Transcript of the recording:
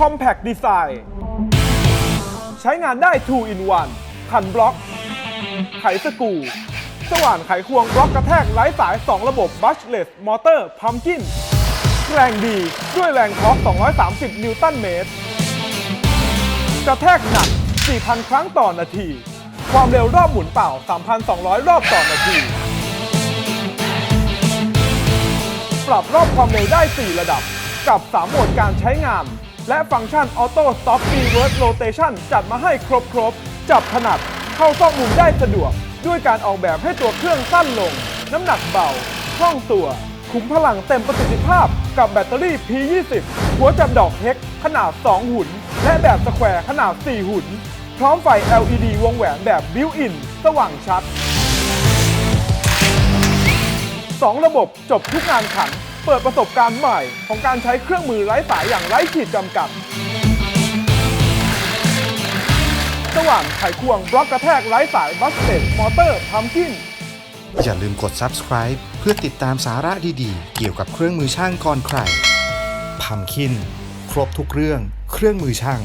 Compact Design ใช้งานได้ 2 in 1ขันบล็อก ไขสกูสว่านไขควงบล็อกกระแทกไร้สาย 2 ระบบ Brushless Motor Pumpkin แรงดีด้วยแรงทอร์ก230 นิวตันเมตร กระแทกหนัก 4,000 ครั้งต่อนาที ความเร็วรอบหมุนเป่า 3,200 รอบต่อนาที ปรับรอบความเร็วได้ 4 ระดับ กับ 3 โหมดการใช้งาน และฟังก์ชัน Auto Stop Reverse Rotation จัดมาให้ครบครบจับถนัดเข้าซอกมุมได้สะดวก ด้วยการออกแบบให้ตัวเครื่องสั้นลง น้ำหนักเบาคล่องตัว คุ้มพลังเต็มประสิทธิภาพกับแบตเตอรี่ P20 หัวจับดอกเฮกขนาด 2 หุ่น และแบบสแควร์ขนาด 4 หุ่น พร้อมไฟ LED วงแหวนแบบบิวอินสว่างชัด 2 ระบบจบทุกงานขัน เปิดประสบการณ์ใหม่ของการใช้เครื่องมือไร้สายอย่างไร้ขีดจำกัด สว่านไขควงบล็อกกระแทกไร้สายบัสเตดมอเตอร์พัมกินอย่าลืมกด subscribe เพื่อติดตามสาระดีๆ เกี่ยวกับเครื่องมือช่างก่อนใครพัมคิน ครบทุกเรื่องเครื่องมือช่าง